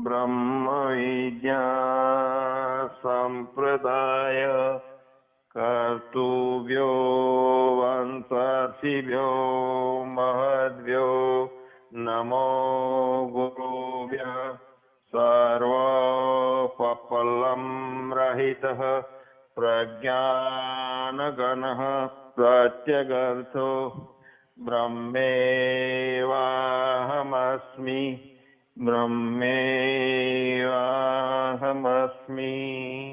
બ્રહ્મ વિદ્યા સંપ્રદાય કર્તુભ્યો વંશર્ષિભ્યો મહદ્ભ્યો નમો ગુરુભ્ય સર્વપલ્લમ રહિતઃ પ્રજ્ઞાનગણः પ્રત્યગર્થો બ્રહ્મેવાહમસ્મિ બ્રહ્મેવાહમસ્મિ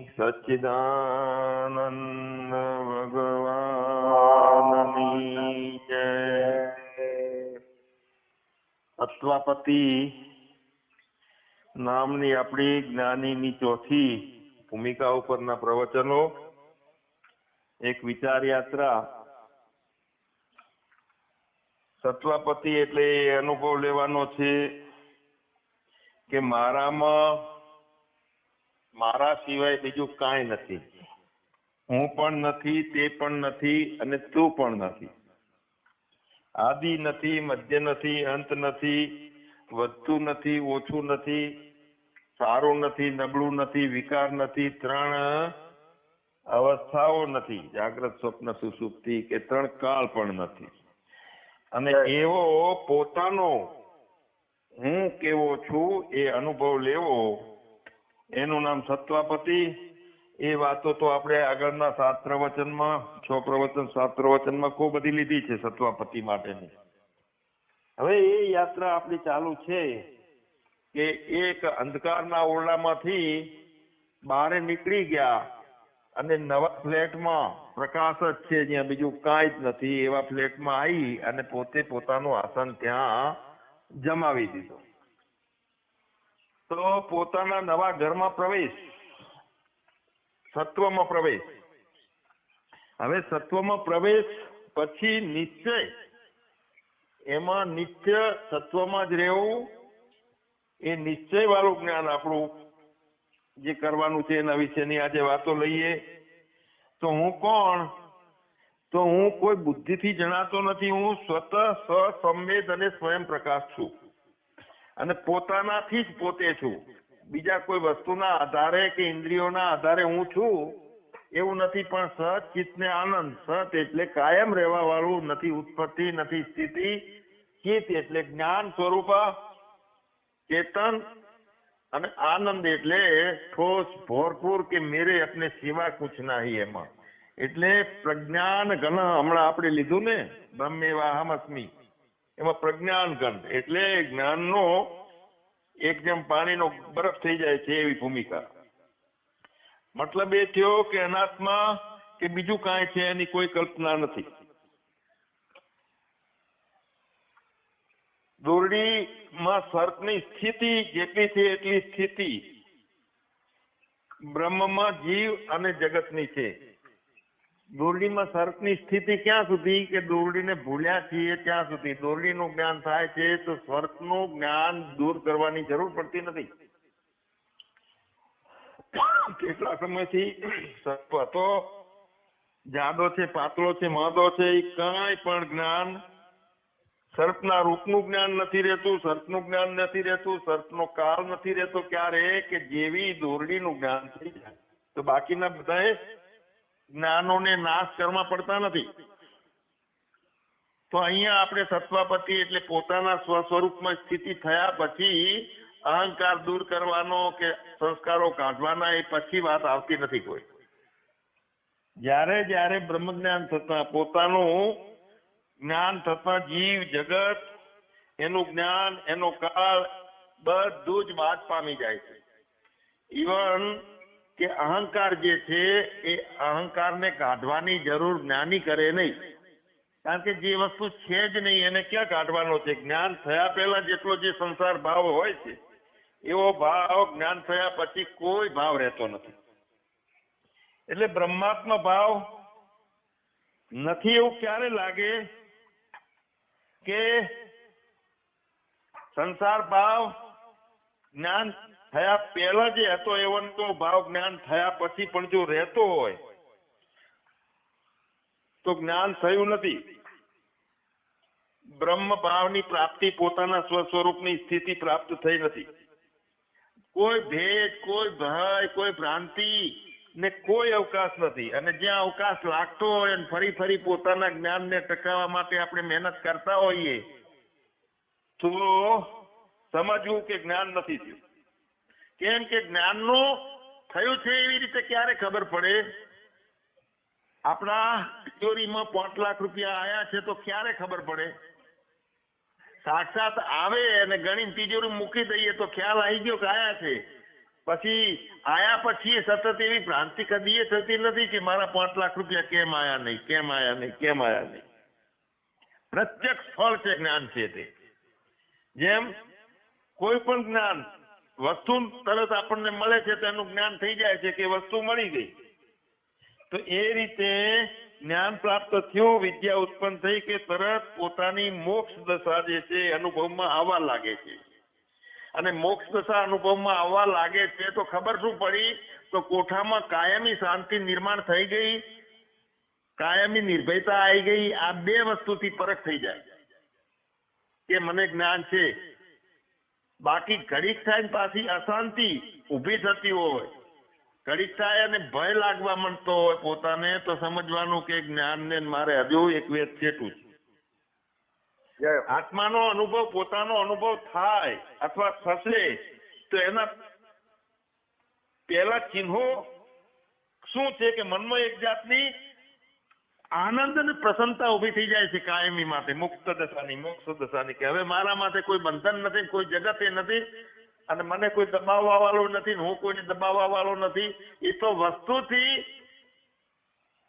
સચ્ચિદાનંદ ભગવાનની જય અત્વાપતિ નામની આપણી જ્ઞાનીની ચોથી ભૂમિકા ઉપરના પ્રવચનો એક વિચાર યાત્રા સત્વાપતિ એટલે એ અનુભવ લેવાનો છે કે મારામાં, મારા સિવાય બીજું કાંઈ નથી. હું પણ નથી, તે પણ નથી અને તું પણ નથી. આદિ નથી, મધ્ય નથી, અંત નથી, વધતું નથી, ઓછું નથી, સારું નથી, નબળું નથી, વિકાર નથી, ત્રણ અવસ્થાઓ નથી. જાગ્રત સ્વપ્ન સુસુપ્તિ કે ત્રણ કાળ પણ નથી. અને એવો પોતાનો હું કેવો છું એ અનુભવ લેવો એનું નામ સત્વાપતિ. એ વાતો તો આપણે આગળના સાત પ્રવચનમાં છ પ્રવચન સાત પ્રવચનમાં ખૂબ બધી લીધી છે સત્વાપતિ માટેની. હવે એ યાત્રા આપણી ચાલુ છે કે એક અંધકારના ઓરડામાંથી બહાર નીકળી ગયા. અને નવા ફ્લેટમાં પ્રકાશ જ છે, જ્યાં બીજું કાંઈ જ નથી. એવા ફ્લેટમાં આવી અને પોતે પોતાનું આસન ત્યાં જમાવી દીધું. તો પોતાના નવા ઘરમાં પ્રવેશ. સત્વમાં પ્રવેશ. હવે સત્વમાં પ્રવેશ પછી નિશ્ચય એમાં નિત્ય સત્વમાં જ રહેવું. એ નિશ્ચય વાળું જ્ઞાન આપણું જે કરવાનું છે એના વિશેની આજે વાતો લઈએ. તો હું કોણ? તો હું કોઈ બુદ્ધિથી જણાતો નથી. હું સ્વતઃ સ્વસંવેદ અને સ્વયં પ્રકાશ છું. અને પોતાનાથી જ પોતે છું. બીજા કોઈ વસ્તુના આધારે કે ઇન્દ્રિયોના આધારે હું છું, એવું નથી. પણ સત ચિત્તને આનંદ સત એટલે કાયમ રહેવા વાળું નથી ઉત્પત્તિ, નથી સ્થિતિ. ચિત્ત એટલે જ્ઞાન સ્વરૂપ, ચેતન અને આનંદ એટલે ઠોસ, ભરપૂર કે મેરે અપને સિવા કુછ નહીં એમાં. એટલે પ્રજ્ઞાન ઘન હમણાં આપણે લીધું ને બ્રહ્મેવા હમસ્મી એમાં પ્રજ્ઞાન ઘન એટલે જ્ઞાનનો એક જેમ પાણીનો બરફ થઈ જાય છે એવી ભૂમિકા. મતલબ એ થયો કે અનાત્મા કે બીજું કાંઈ છે એની કોઈ કલ્પના નથી. દોરડીમાં સર્પની સ્થિતિ જેટલી છે એટલી સ્થિતિ બ્રહ્મમાં જીવ અને જગતની છે. દોરડીમાં સર્પની સ્થિતિ ક્યાં સુધી? કે દોરડીને ભૂલ્યા છીએ ત્યાં સુધી. દોરડીનું જ્ઞાન થાય છે તો સ્વર્ગનું જ્ઞાન દૂર કરવાની જરૂર પડતી નથી. કેટલા સમયથી સર્પ હતો? જાડો છે, પાતળો છે, માદો છે, એ કાંઈ પણ જ્ઞાન સર્પના રૂપનું જ્ઞાન નથી રહેતું, સર્પનું જ્ઞાન નથી રહેતું, સર્પનો કાળ નથી રહેતો ક્યારે? કે જેવી દોરડીનું જ્ઞાન થઈ જાય. તો બાકીના બધા જ્ઞાનોને નાશ કરવા પડતા નથી. તો અહીંયા આપણે સત્વાપતિ એટલે પોતાના સ્વ સ્વરૂપમાં સ્થિતિ થયા પછી અહંકાર દૂર કરવાનો કે સંસ્કારો કાઢવાના એ પછી વાત આવતી નથી કોઈ. જ્યારે જ્યારે બ્રહ્મ જ્ઞાન થતા પોતાનું જ્ઞાન થતા જીવ, જગત, એનું જ્ઞાન, એનો કાળ બધું જ બાદ પામી જાય છે. ઇવન કે અહંકાર જે છે, એ અહંકારને કાઢવાની જરૂર જ્ઞાની કરે નહીં. કારણ કે જે વસ્તુ છે જ નહીં, એને ક્યાં કાઢવાનો છે? જ્ઞાન થયા પહેલા જેટલો જે સંસાર ભાવ હોય છે, એવો ભાવ જ્ઞાન થયા પછી કોઈ ભાવ રહેતો નથી. એટલે બ્રહ્માત્મ ભાવ નથી એવું ક્યારે લાગે? કે સંસાર ભાવ જ્ઞાન થયા પહેલા જે હતો એવો તો ભાવ જ્ઞાન થયા પછી પણ જો રહેતો હોય, તો જ્ઞાન થયું નથી. બ્રહ્મ ભાવની પ્રાપ્તિ પોતાના સ્વ સ્વરૂપની સ્થિતિ પ્રાપ્ત થઈ નથી. કોઈ ભેદ, કોઈ ભય, કોઈ ભ્રાંતિ ને કોઈ અવકાશ નથી. અને જ્યાં અવકાશ લાગતો હોય અને ફરી ફરી પોતાના જ્ઞાનને ટકાવવા માટે આપણે મહેનત કરતા હોઈએ, તો સમજવું કે જ્ઞાન નથી થયું. કેમ કે જ્ઞાનનું થયું છે એવી રીતે ક્યારે ખબર પડે? આપણા તિજોરીમાં પાંચ લાખ રૂપિયા આવ્યા છે તો ક્યારે ખબર પડે? સાક્ષાત આવે અને ગણિત તિજોરી મૂકી દઈએ તો ખ્યાલ આવી ગયો કે આયા છે. પછી આયા પછી સતત એવી ભ્રાંતિ કદી થતી નથી કે મારા પાંચ લાખ રૂપિયા કેમ આયા નહીં, કેમ આયા નહીં, કેમ આયા નહીં. પ્રત્યક્ષ ફળ છે જ્ઞાન છે તે. જેમ કોઈ પણ જ્ઞાન વસ્તુ તરત આપણને મળે છે તેનું જ્ઞાન થઈ જાય છે કે વસ્તુ મળી ગઈ. તો એ રીતે જ્ઞાન પ્રાપ્ત થયું, વિદ્યા ઉત્પન્ન થઈ કે તરત પોતાની મોક્ષ દશા જે છે અનુભવમાં આવવા લાગે છે. અને મોક્ષ દશા અનુભવમાં આવવા લાગે છે તો ખબર શું પડી? તો કોઠામાં કાયમી શાંતિ નિર્માણ થઈ ગઈ. કાયમી નિર્ભયતા આવી ગઈ. આ બે વસ્તુથી પરખ થઈ જાય. કે મને જ્ઞાન છે. બાકી ઘડીક થાય પાછી અશાંતિ ઊભી થતી હોય. ઘડીક થાય અને ભય લાગવા માંડતો હોય પોતાને, તો સમજવાનું કે જ્ઞાનને મારે હજુ એક વેદ છેટું છે. આત્માનો અનુભવ, પોતાનો અનુભવ થાય અથવા થશે, તો એના પહેલા ચિહ્નો શું છે કે મનમાં એક જાતની આનંદ અને પ્રસન્નતા ઊભી થઈ જાય છે કાયમી માટે, મુક્ત દશાની, મોક્ષ દશાની, કે હવે મારા માટે કોઈ બંધન નથી, કોઈ જગત એ નથી, અને મને કોઈ દબાવવા વાળો નથી હું કોઈને દબાવવા વાળો નથી, એ તો વસ્તુથી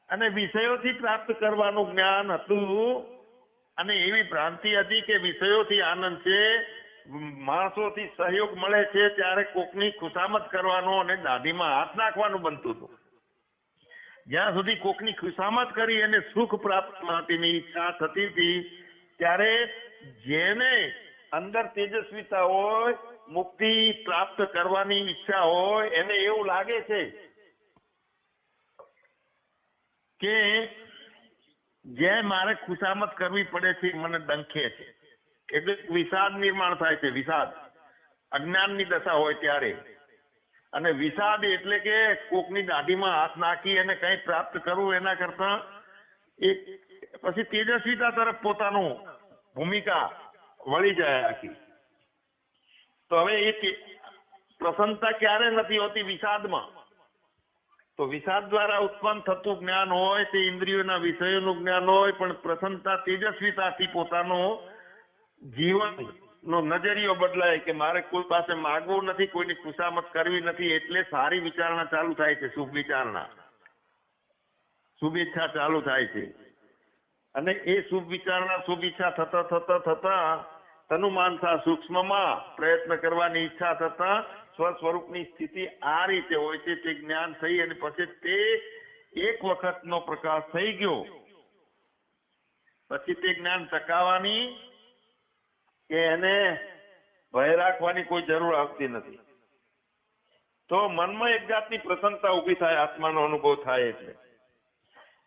અને વિષયોથી પ્રાપ્ત કરવાનું જ્ઞાન હતું. અને એવી ભ્રાંતિ હતી કે વિષયોથી આનંદ છે, માણસોથી સહયોગ મળે છે ત્યારે કોકની ખુશામત કરવાનો અને દાઢીમાં હાથ નાખવાનું બનતું હતું. જ્યાં સુધી કોકની ખુશામત કરી અને સુખ પ્રાપ્ત માટેની ઈચ્છા થતી હતી, ત્યારે જેને અંદર તેજસ્વીતા હોય, મુક્તિ પ્રાપ્ત કરવાની ઈચ્છા હોય, એને એવું લાગે છે કે જે મારે ખુશામત કરવી પડે છે મને ડંખે છે. એટલે વિષાદ નિર્માણ થાય છે, વિષાદ. અજ્ઞાનની દશા હોય ત્યારે. અને વિષાદ એટલે કે કોકની દાઢીમાં હાથ નાખી અને કંઈ પ્રાપ્ત કરવું એના કરતા એક પછી તેજસ્વીતા તરફ પોતાનું ભૂમિકા વળી જાય આખી. તો હવે એ પ્રસન્નતા ક્યારે નથી હોતી વિષાદમાં? તો વિષાદ દ્વારા ઉત્પન્ન થતું જ્ઞાન હોય તે ઇન્દ્રિયોના વિષયોનું જ્ઞાન હોય, પણ પ્રસન્નતા તેજસ્વીતાથી પોતાનો જીવનનો નજરિયો બદલાય કે મારે કોઈ પાસે માગવું નથી, કોઈની ખુશામત કરવી નથી, એટલે સારી વિચારણા ચાલુ થાય છે, શુભ વિચારણા. શુભ ઈચ્છા ચાલુ થાય છે. અને એ શુભ વિચારણા, શુભ ઈચ્છા થતા થતા થતા, તનુમાનસા સૂક્ષ્મમાં પ્રયત્ન કરવાની ઈચ્છા થતા સ્વ સ્વરૂપની સ્થિતિ આ રીતે હોય છે તે જ્ઞાન થઈ અને પછી તે એક વખતનો પ્રકાશ થઈ ગયો. પછી તે જ્ઞાન ટકાવવાની કે એને ભય રાખવાની કોઈ જરૂર આવતી નથી. તો મનમાં એક જાતની પ્રસન્નતા ઊભી થાય, આત્માનો અનુભવ થાય એટલે.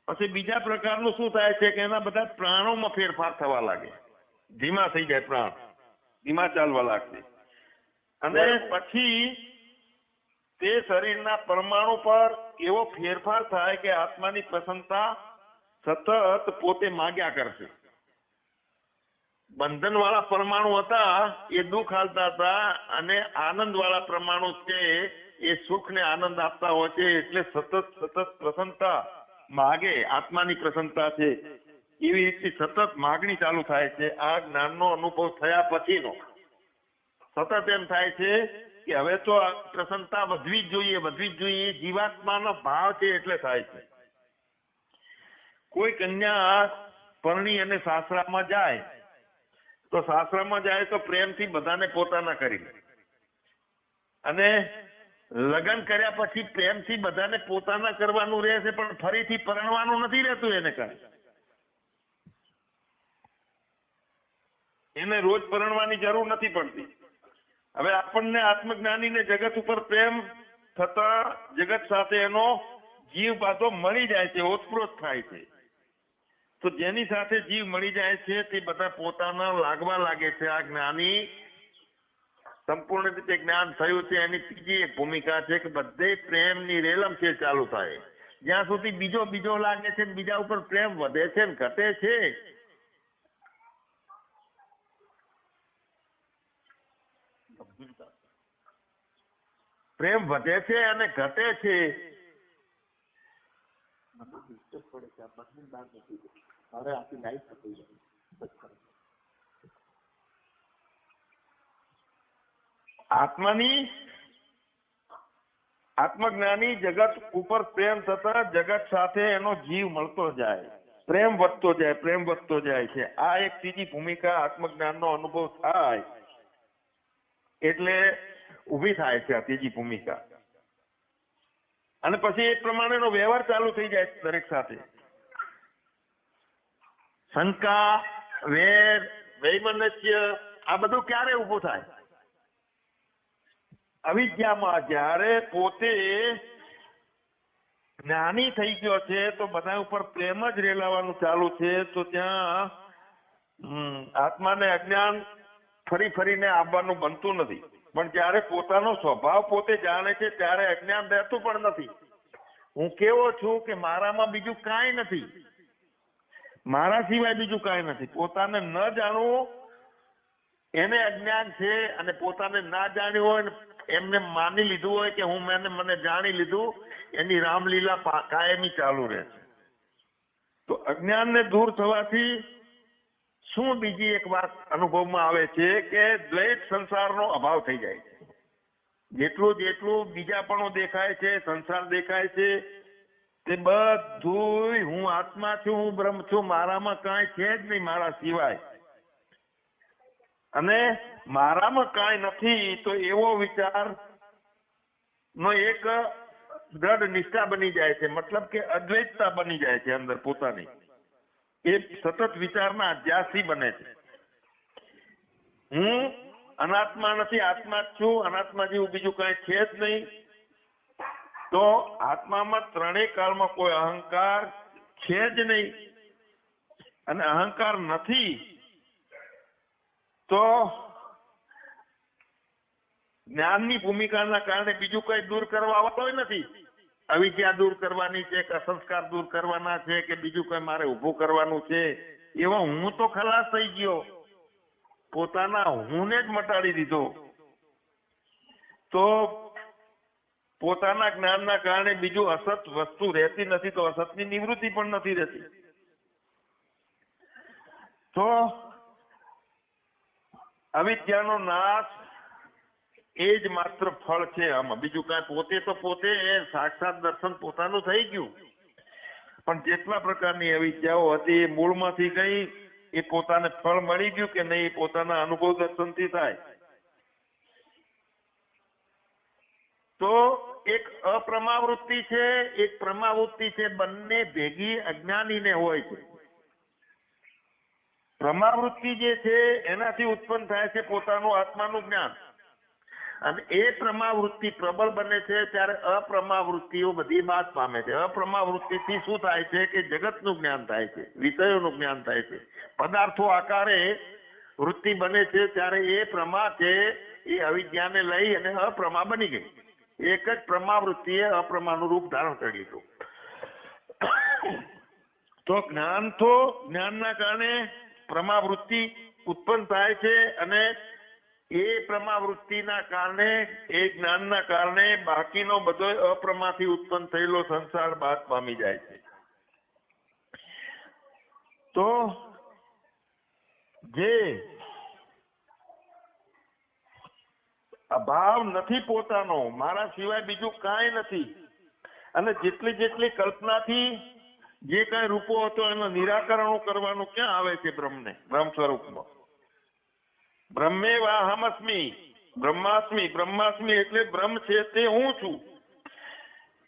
પછી બીજા પ્રકારનું શું થાય છે કે એના બધા પ્રાણોમાં ફેરફાર થવા લાગે. ધીમા થઈ જાય પ્રાણ. ધીમા ચાલવા લાગશે. અને પછી તે શરીરના પરમાણુ પર એવો ફેરફાર થાય કે આત્માની પ્રસન્નતા સતત પોતે માગ્યા કરશે. બંધન વાળા પરમાણુ હતા એ દુઃખ હાલતા હતા અને આનંદ વાળા પરમાણુ છે એ સુખ ને આનંદ આપતા હોય છે એટલે સતત સતત પ્રસન્નતા માગે આત્માની પ્રસન્નતા છે. એવી રીતે સતત માગણી ચાલુ થાય છે. આ જ્ઞાનનો અનુભવ થયા પછીનો. સતત એમ થાય છે કે હવે તો પ્રસન્નતા વધવી જ જોઈએ, વધવી જ જોઈએ જીવાત્માનો ભાવ છે એટલે થાય છે. કોઈ કન્યા પરણી અને સાસરામાં જાય, તો સાસરામાં જાય તો પ્રેમથી બધાને પોતાના કરી અને લગ્ન કર્યા પછી પ્રેમથી બધાને પોતાના કરવાનું રહે છે, પણ ફરીથી પરણવાનું નથી રહેતું એને કાંઈ. એને રોજ પરણવાની જરૂર નથી પડતી. હવે આપણને આત્મજ્ઞાનીને જગત ઉપર પ્રેમ થતા જગત સાથે એનો જીવ પાછો મળી જાય છે, ઓતપ્રોત થાય છે. તો જેની સાથે જીવ મળી જાય છે તે બધા પોતાના લાગવા લાગે છે આ જ્ઞાની. સંપૂર્ણ રીતે જ્ઞાન થયું છે, એની ત્રીજી એક ભૂમિકા છે કે બધે પ્રેમની રેલમ છે, ચાલુ થાય. જ્યાં સુધી બીજો બીજો લાગે છે બીજા ઉપર પ્રેમ વધે છે ને ઘટે છે પ્રેમ વધે છે અને ઘટે છે. આખી લાઈફ આત્માની આત્મજ્ઞાની જગત ઉપર પ્રેમ થતા જગત સાથે એનો જીવ મળતો જાય. પ્રેમ વધતો જાય પ્રેમ વધતો જાય છે. આ એક ત્રીજી ભૂમિકા આત્મજ્ઞાનનો અનુભવ થાય. એટલે ઊભી થાય છે આ ત્રીજી ભૂમિકા. અને પછી એ પ્રમાણેનો વ્યવહાર ચાલુ થઈ જાય દરેક સાથે. શંકા, વેર, વૈમનસ્ય, આ બધું ક્યારે ઊભું થાય? અવિદ્યામાં જ્યારે પોતે જ્ઞાની થઈ ગયો છે, તો બધા ઉપર પ્રેમ જ રેલાવાનું ચાલુ છે, તો ત્યાં આત્માને અજ્ઞાન ફરી ફરીને આવવાનું બનતું નથી. પણ જ્યારે પોતાનો સ્વભાવ પોતે જાણે છે, ત્યારે અજ્ઞાન રહેતું પણ નથી. હું કેવો છું કે મારામાં બીજું કાંઈ નથી. મારા સિવાય બીજું કાંઈ નથી. પોતાને ન જાણવું એને અજ્ઞાન છે અને પોતાને ના જાણ્યું હોય એમને માની લીધું હોય કે હું મેને મને જાણી લીધું, એની રામલીલા કાયમી ચાલુ રહે છે. તો અજ્ઞાનને દૂર થવાથી શું બીજી એક વાત અનુભવમાં આવે છે કે દ્વૈત સંસારનો અભાવ થઈ જાય છે. જેટલું જેટલું બીજાપણું દેખાય છે, સંસાર દેખાય છે. તે બધું હું આત્મા છું, હું બ્રહ્મ છું, મારામાં કાંઈ છે જ નહીં મારા સિવાય. અને મારામાં કાંઈ નથી તો એવો વિચાર નો એક દ્રઢ નિષ્ઠા બની જાય છે. મતલબ કે અદ્વૈતતા બની જાય છે અંદર પોતાની. એ સતત વિચારના અધ્યાસી બને છે. હું અનાત્મા નથી, આત્મા જ છું, અનાત્મા જેવું બીજું કાંઈ છે જ નહીં. તો આત્મામાં ત્રણેય કાળમાં કોઈ અહંકાર છે જ નહીં. અને અહંકાર નથી, તો જ્ઞાનની ભૂમિકાના કારણે બીજું કઈ દૂર કરવા આવતો નથી. અવિદ્યા દૂર કરવાની છે કે સંસ્કાર દૂર કરવાના છે કે બીજું કઈ મારે ઊભું કરવાનું છે? એવા હું તો ખલાસ થઈ ગયો. પોતાના હુંને જ મટાડી દીધો. તો પોતાના જ્ઞાનના કારણે બીજું અસત વસ્તુ રહેતી નથી તો અસતની નિવૃત્તિ પણ નથી રહેતી. તો અવિદ્યાનો નાશ એ જ માત્ર ફળ છે આમાં. બીજું કાંઈ પોતે તો પોતે એ સાક્ષાત દર્શન પોતાનું થઈ ગયું. પણ જેટલા પ્રકારની અવિદ્યાઓ હતી, એ મૂળમાંથી ગઈ એ પોતાને ફળ મળી ગયું કે નહીં પોતાના અનુભવ દર્શનથી થાય. તો એક અપ્રમાવૃત્તિ છે, એક પ્રમાવૃત્તિ છે, બંને ભેગી અજ્ઞાનીને હોય છે. પ્રમાવૃત્તિ જે છે, એનાથી ઉત્પન્ન થાય છે પોતાનું આત્માનું જ્ઞાન. અને એ પ્રમાવૃત્તિ પ્રબળ બને છે ત્યારે અપ્રમાવૃત્તિઓ બધી બાદ પામે છે. અપ્રમાવૃત્તિથી શું થાય છે કે જગતનું જ્ઞાન થાય છે, વિષયોનું જ્ઞાન થાય છે. પદાર્થો આકારે વૃત્તિ બને છે ત્યારે એ પ્રમા છે એ અવિદ્યાને લઈ અને અપ્રમા બની ગઈ. એક જ પ્રમાવૃત્તિએ અપ્રમાનું રૂપ ધારણ કરી લીધું. તો જ્ઞાન તો જ્ઞાનના કારણે પ્રમાવૃત્તિ ઉત્પન્ન થાય છે અને એ પ્રમાવૃત્તિના કારણે, એ જ્ઞાનના કારણે બાકીનો બધો અપ્રમાથી ઉત્પન્ન થયેલો સંસાર બાદ પામી જાય છે. તો જે અભાવ નથી પોતાનો, મારા સિવાય બીજું કાંઈ નથી. અને જેટલી જેટલી કલ્પનાથી જે કાંઈ રૂપો હતો એનું નિરાકરણ કરવાનું ક્યાં આવે છે બ્રહ્મને બ્રહ્મ સ્વરૂપમાં બ્રહ્મે વાહમસ્મી બ્રહ્માસ્મી બ્રહ્માસ્મી એટલે બ્રહ્મ છે તે હું છું.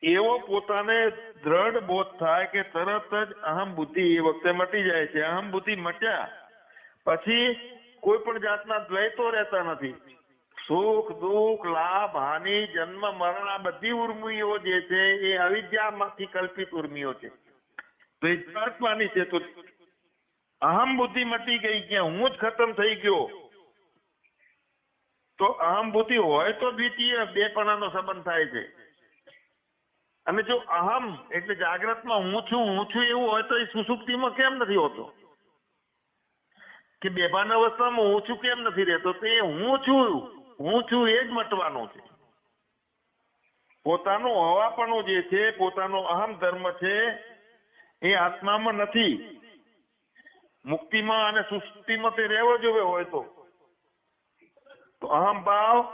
એવો પોતાને દ્રઢ બોધ થાય કે તરત જ અહમ બુદ્ધિ એ વખતે મટી જાય છે. અહમ બુદ્ધિ મટ્યા. પછી કોઈ પણ જાતના દ્વૈતો રહેતા નથી. સુખ, દુઃખ, લાભ, હાનિ, જન્મ, મરણ આ બધી ઉર્મિઓ જે છે એ અવિદ્યામાંથી કલ્પિત ઉર્મિઓ છે. તો એ છે. તો અહમ બુદ્ધિ મટી ગઈ કે હું જ ખતમ થઈ ગયો. તો અહમભૂતિ હોય તો દ્વિતીય બેપણાનો સંબંધ થાય છે. અને જો અહમ એટલે જાગ્રતમાં હું છું હું છું એવું હોય તો એ સુસુપ્તિમાં કેમ નથી હોતો? કે બેભાન અવસ્થામાં હું છું કેમ નથી રહેતો? તે હું છું હું છું એ જ મટવાનું છે. પોતાનું હવાપણું જે છે, પોતાનો અહમ ધર્મ છે, એ આત્મામાં નથી. મુક્તિમાં અને સુસ્તિમાં તે રહેવો જોવે હોય તો. તો અહમ ભાવ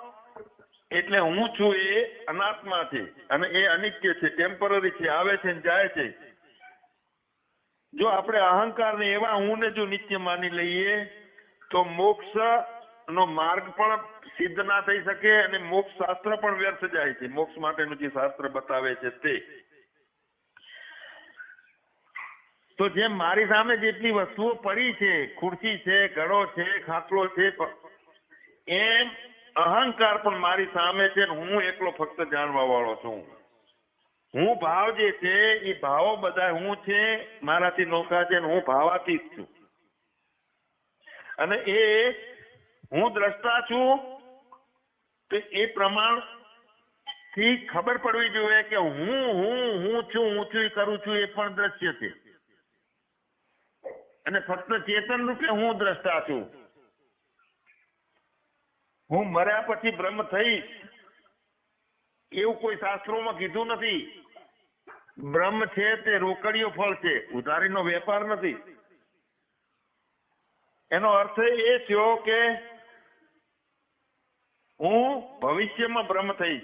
એટલે હું છું એ અનાત્મા છે અને એ અનિત્ય છે ટેમ્પરરી છે, આવે છે ને જાય છે. જો આપણે અહંકારને એવા હું ને જો નિત્ય માની લઈએ, તો મોક્ષ નો માર્ગ પણ સિદ્ધ ના થઈ શકે અને મોક્ષ શાસ્ત્ર પણ વ્યર્થ જાય છે. મોક્ષ માટેનું જે શાસ્ત્ર બતાવે છે તે. તો જેમ મારી સામે જેટલી વસ્તુઓ પડી છે, ખુરશી છે, ઘડો છે, ખાટલો છે એમ અહંકાર પણ મારી સામે છે હું એકલો ફક્ત જાણવા વાળો છું. હું ભાવ જે છે એ ભાવો બધા હું છે, મારાથી નોખા છે હું જ છું. અને એ હું દ્રષ્ટા છું તો એ પ્રમાણથી ખબર પડવી જોઈએ કે હું હું હું છું હું છું એ કરું છું એ પણ દ્રશ્ય છે. અને ફક્ત ચેતન રૂપે હું દ્રષ્ટા છું. હું મર્યા પછી બ્રહ્મ થઈશ એવું કોઈ શાસ્ત્રોમાં કીધું નથી. બ્રહ્મ છે તે રોકડીયો ફળ છે, ઉધારીનો વેપાર નથી. એનો અર્થ એ થયો કે હું ભવિષ્યમાં બ્રહ્મ થઈશ.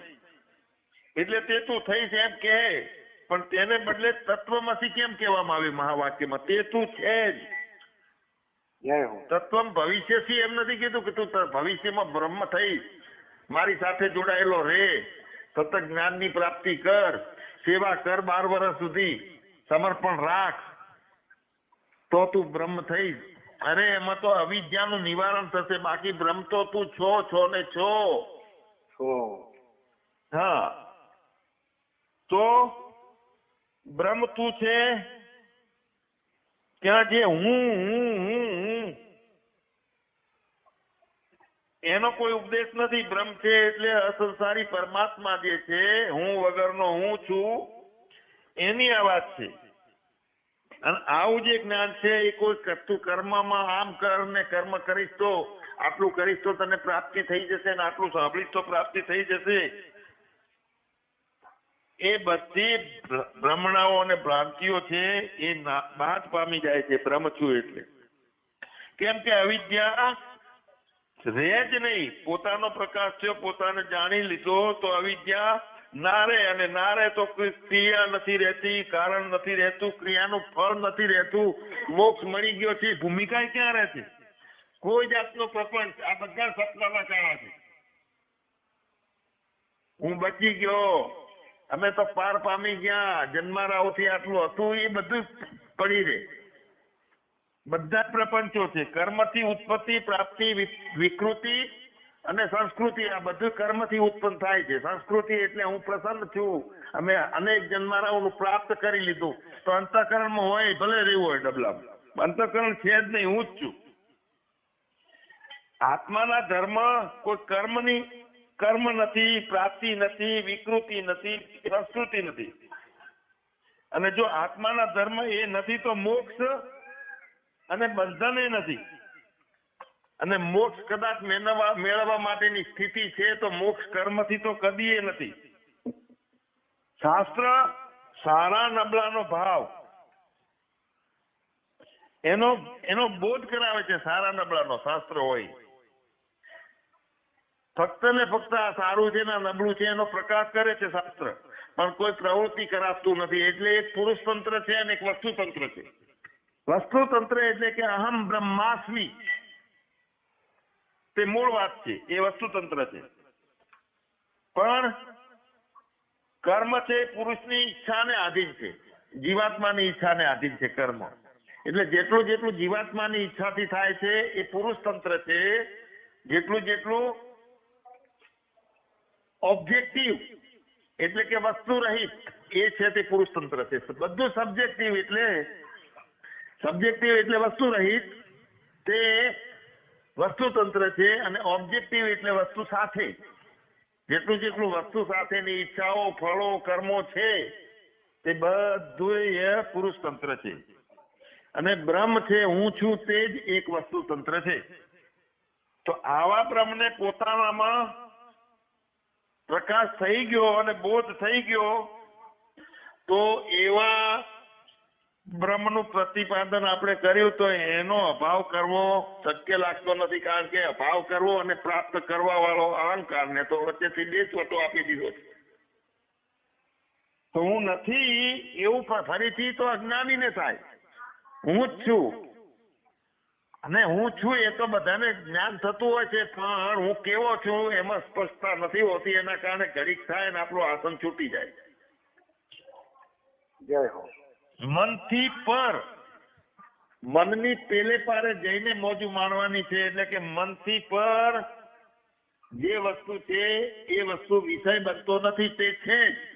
એટલે તે તું થઈશ એમ કહે. પણ તેને બદલે તત્વમાંથી કેમ કહેવામાં આવ્યું મહાવાક્યમાં? તે તું છે જ. જય હો. તત્વમ ભવિષ્યથી એમ નથી કીધું કે તું ભવિષ્યમાં બ્રહ્મ થઈ મારી સાથે જોડાયેલો રે સતત જ્ઞાનની પ્રાપ્તિ કર સેવા કર બાર વર્ષ સુધી સમર્પણ રાખ. તો તું બ્રહ્મ થઈ. અરે એમાં તો અવિદ્યાનું નિવારણ થશે. બાકી બ્રહ્મ તો તું છો છો ને છો. છો. હા. તો બ્રહ્મ તું છે. ત્યાં જે હું હું હું હું એનો કોઈ ઉપદેશ નથી. બ્રહ્મ છે એટલે અસંસારી પરમાત્મા જે છે, હું વગરનો હું છું, એની આ વાત છે. અને આવું જે જ્ઞાન છે, એ કોઈ કરતું કર્મમાં આમ કર ને કર્મ કરીશ તો આટલું કરીશ તો તને પ્રાપ્તિ થઈ જશે ને આટલું સાંભળીશ તો પ્રાપ્તિ થઈ જશે. એ બધી ભ્રમણાઓ અને ભ્રાંતિઓ છે, એ ના- બાદ પામી જાય છે. બ્રહ્મ છું એટલે. કેમ કે અવિદ્યા રહે જ નહીં, પોતાનો પ્રકાશ થયો, પોતાને જાણી લીધો તો અવિદ્યા ના રહે અને ના રહે તો ક્રિયા નથી રહેતી, કારણ નથી રહેતું, ક્રિયાનું ફળ નથી રહેતું, મોક્ષ મળી ગયો છે ભૂમિકા ક્યાં રહે છે? કોઈ જાતનો પ્રપંચ, આ બધા સપનામાં ચાળા છે. હું બચી ગયો. અમે તો પાર પામી ગયા, જન્મારાઓથી આટલું હતું, એ બધું પડી રહે. બધા પ્રપંચો છે. કર્મથી ઉત્પત્તિ, પ્રાપ્તિ વિકૃતિ અને સંસ્કૃતિ, આ બધું કર્મથી ઉત્પન્ન થાય છે. સંસ્કૃતિ એટલે હું પ્રસન્ન છું. અમે અનેક જન્મારાઓનું પ્રાપ્ત કરી લીધું. તો અંતઃકરણમાં હોય, ભલે રહ્યું હોય ડબલામાં. અંતઃકરણ છે જ નહીં, હું જ છું. આત્માના ધર્મ કોઈ કર્મની, કર્મ નથી, પ્રાપ્તિ નથી, વિકૃતિ નથી, સંસ્કૃતિ નથી. અને જો આત્માના ધર્મ એ નથી, તો મોક્ષ અને બંધન નથી. અને મોક્ષ કદાચ મેળવવા મેળવવા માટેની સ્થિતિ છે તો મોક્ષ કર્મથી તો કદી એ નથી. શાસ્ત્ર સારા નબળાનો ભાવ. એનો એનો બોધ કરાવે છે સારા નબળાનો, શાસ્ત્ર હોય. ફક્ત ને ફક્ત આ સારું છે ને નબળું છે એનો પ્રકાશ કરે છે શાસ્ત્ર. પણ કોઈ પ્રવૃત્તિ કરાવતું નથી. એટલે એક પુરુષ તંત્ર છે અને એક વસ્તુ તંત્ર છે. વસ્તુ તંત્ર એટલે કે અહમ બ્રહ્માસ્મિ. તે મૂળ વાત છે, એ વસ્તુતંત્ર છે. પણ કર્મ છે પુરુષની ઈચ્છાને આધીન છે, જીવાત્માની ઈચ્છાને આધીન છે કર્મ. એટલે જેટલું જેટલું જીવાત્માની ઈચ્છાથી થાય છે, એ પુરુષ તંત્ર છે, જેટલું જેટલું ઓબ્જેક્ટિવ એટલે કે વસ્તુ રહિત એ છે તે પુરુષ તંત્ર છે. બધું સબ્જેક્ટિવ એટલે સબ્જેક્ટિવ એટલે વસ્તુ રહિત, તે વસ્તુતંત્ર છે અને ઓબ્જેક્ટિવ એટલે વસ્તુ સાથે. જેટલું જેટલું વસ્તુ સાથેની ઈચ્છાઓ, ફળો, કર્મો છે, તે બધું એ પુરુષ તંત્ર છે. અને બ્રહ્મ છે, હું છું, તે જ એક વસ્તુ તંત્ર છે. તો આવા બ્રહ્મને પોતાનામાં પ્રકાશ થઈ ગયો અને બોધ થઈ ગયો, તો એવા બ્રહ્મનું પ્રતિપાદન આપણે કર્યું તો એનો અભાવ કરવો શક્ય લાગતો નથી, કારણ કે અભાવ કરવો અને પ્રાપ્ત કરવા વાળો અહંકાર ને તો વચ્ચેથી બે ચોટો આપી દીધો છે. તો હું નથી એવું ફરીથી તો અજ્ઞાનીને થાય. હું જ છું. અને હું છું એ તો બધાને જ્ઞાન થતું હોય છે, પણ હું કેવો છું એમાં સ્પષ્ટતા નથી હોતી, એના કારણે ઘડીક થાય ને આપણું આસન છૂટી જાય. જય હો. મનથી પર. મનની પેલે પારે જઈને મોજું માણવાની છે, એટલે કે મનથી પર જે વસ્તુ છે, એ વસ્તુ વિષય બનતો નથી, તે છે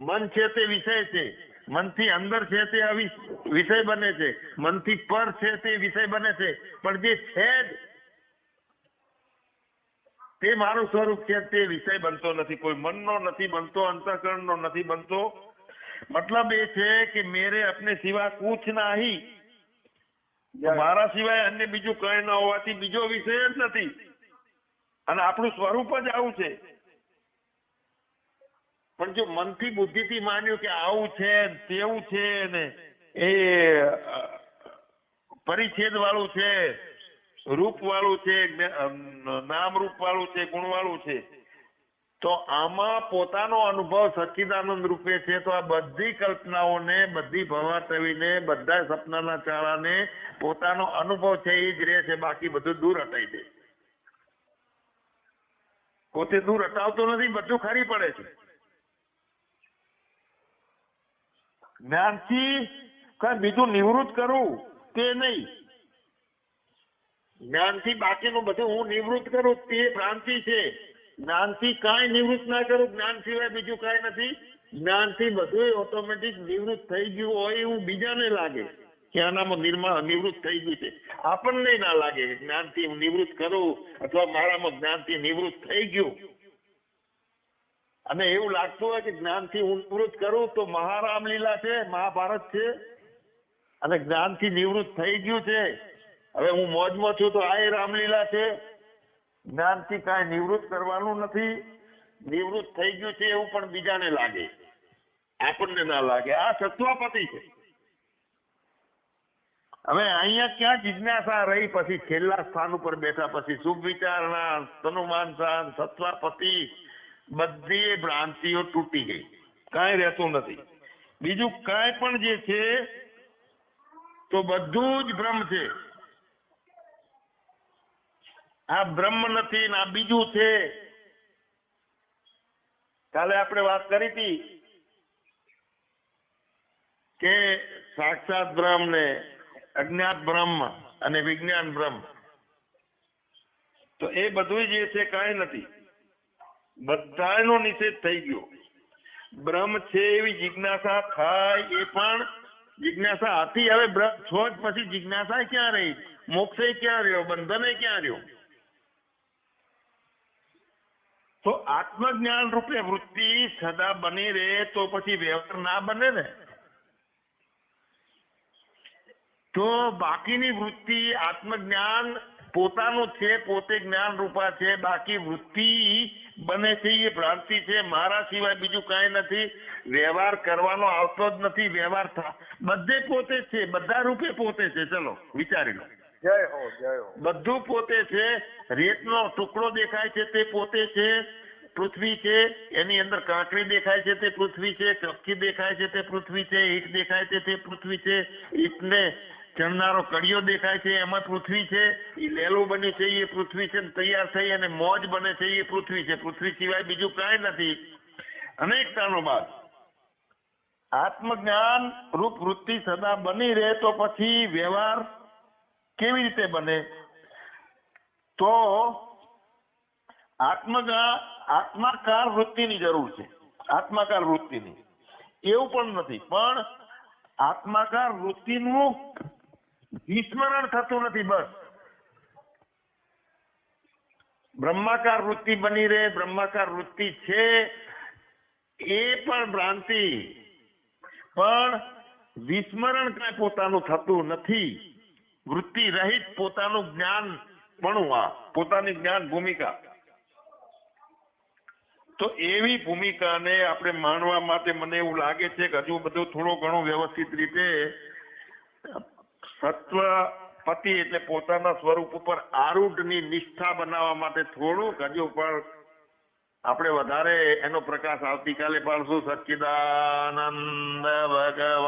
મન છે તે વિષય છે. મનથી અંદર છે તે આવી વિષય બને છે. મનથી પર છે તે વિષય બને છે. પણ જે છે તે મારું સ્વરૂપ છે, તે વિષય બનતો નથી. કોઈ મનનો નથી બનતો, અંતઃકરણનો નથી બનતો. મતલબ એ છે કે મેરે અપને સિવા કુછ નહીં. મારા સિવાય અન્ય બીજું કઈ ન હોવાથી બીજો વિષય જ નથી. અને આપણું સ્વરૂપ જ આવું છે. પણ જો મનથી બુદ્ધિથી માન્યું કે આવું છે તેવું છે ને એ પરિચ્છેદ વાળું છે રૂપ વાળું છે નામ રૂપ વાળું છે ગુણ વાળું છે. તો આમાં પોતાનો અનુભવ સચ્ચિદાનંદ રૂપે છે. તો આ બધી કલ્પનાઓને, બધી ભવાતવીને બધા સપનાના ચાળાને પોતાનો અનુભવ છે એ જ રહે છે. બાકી બધું દૂર હટાઈ દે. પોતે દૂર હટાવતો નથી, બધું ખરી પડે છે. જ્ઞાનથી કઈ બીજું નિવૃત્ત કરવું તે નહીં. જ્ઞાનથી બાકીનું બધું હું નિવૃત્ત કરું તે ભ્રાંતિ છે. જ્ઞાનથી કાંઈ નિવૃત્ત ના કરું, જ્ઞાન સિવાય બીજું કાંઈ નથી. જ્ઞાનથી બધું ઓટોમેટિક નિવૃત્ત થઈ ગયું હોય એવું બીજાને લાગે નિવૃત્ત થઈ ગયું છે. આપણને ના લાગે જ્ઞાનથી હું નિવૃત્ત કરું અથવા મારામાં જ્ઞાનથી નિવૃત્ત થઈ ગયું. અને એવું લાગતું હોય કે જ્ઞાનથી હું નિવૃત્ત કરું તો મહારામ લીલા છે, મહાભારત છે. અને જ્ઞાનથી નિવૃત્ત થઈ ગયું છે. હવે હું મોજમાં છું તો આ રામલીલા છે. જ્ઞાનથી કાંઈ નિવૃત્ત કરવાનું નથી. નિવૃત્ત થઈ ગયું છે એવું પણ બીજાને લાગે. આપણને ના લાગે. આ સત્વાપતિ છે. હવે અહીંયા ક્યાં જિજ્ઞાસા રહી, પછી છેલ્લા સ્થાન ઉપર બેઠા પછી શુભ વિચારણા તનુમાન શાંત સત્વાપતિ બધી ભ્રાંતિઓ તૂટી ગઈ. કાંઈ રહેતું નથી. બીજું કાંઈ પણ જે છે, તો બધું જ ભ્રમ છે. આ બ્રહ્મ નથી ને આ બીજું છે. કાલે આપણે વાત કરી હતી કે સાક્ષાત બ્રહ્મ ને અજ્ઞાત બ્રહ્મ અને વિજ્ઞાન બ્રહ્મ. તો એ બધું જે છે કાંઈ નથી. બધાનો નિષેધ થઈ ગયો. બ્રહ્મ છે એવી જિજ્ઞાસા થાય એ પણ જિજ્ઞાસા હતી. હવે બ્રહ્મ છો જ પછી જિજ્ઞાસા ક્યાં રહી? મોક્ષે ક્યાં રહ્યો? બંધને ક્યાં રહ્યો? તો આત્મજ્ઞાન રૂપે વૃત્તિ સદા બની રહે તો પછી વ્યવહાર ના બને ને. તો બાકીની વૃત્તિ આત્મજ્ઞાન પોતાનું છે, પોતે જ્ઞાન રૂપા છે, બાકી વૃત્તિ બને છે એ ભ્રાંતિ છે, મારા સિવાય બીજું કાંઈ નથી. વ્યવહાર કરવાનો આવતો જ નથી, વ્યવહાર બધે પોતે છે, બધા રૂપે પોતે છે. ચલો, વિચારી લો. જય હો જય હો. બધું પોતે છે, રેતનો ટુકડો દેખાય છે તે પોતે છે, પૃથ્વી છે, એની અંદર કાંકરી દેખાય છે તે પૃથ્વી છે કપચી દેખાય છે તે પૃથ્વી છે, ઈટ દેખાય છે તે પૃથ્વી છે, ઈટને ચણનારો કડિયો દેખાય છે, એમાં પૃથ્વી છે એ લેલું બને છે એ પૃથ્વી છે તૈયાર થઈ અને મોજ બને છે એ પૃથ્વી છે. પૃથ્વી સિવાય બીજું કાંઈ નથી. અનેકતાનો બાદ. આત્મજ્ઞાન રૂપ વૃત્તિ સદા બની રહે તો પછી વ્યવહાર કેવી રીતે બને? તો આત્મગા, આત્માકાર વૃત્તિની જરૂર છે. આત્માકાર વૃત્તિની. એવું પણ નથી. પણ આત્માકાર વૃત્તિનું વિસ્મરણ થતું નથી બસ. બ્રહ્માકાર વૃત્તિ બની રહે, બ્રહ્માકાર વૃત્તિ છે એ પણ ભ્રાંતિ. પણ વિસ્મરણ કઈ પોતાનું થતું નથી. વૃત્તિ રહિત પોતાનું જ્ઞાન આ પોતાની જ્ઞાન ભૂમિકા. તો એવી ભૂમિકાને આપણે માણવા માટે મને એવું લાગે છે કે હજુ બધું થોડો ઘણો વ્યવસ્થિત રીતે સત્વ પતિ એટલે પોતાના સ્વરૂપ ઉપર આરૂઢની નિષ્ઠા બનાવવા માટે થોડુંક હજુ પણ આપણે વધારે એનો પ્રકાશ આવતીકાલે પાડશું. સચ્ચિદાનંદ ભગવાનની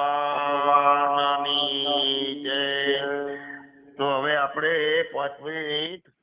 જય. તો હવે આપણે પાંચ મિનિટ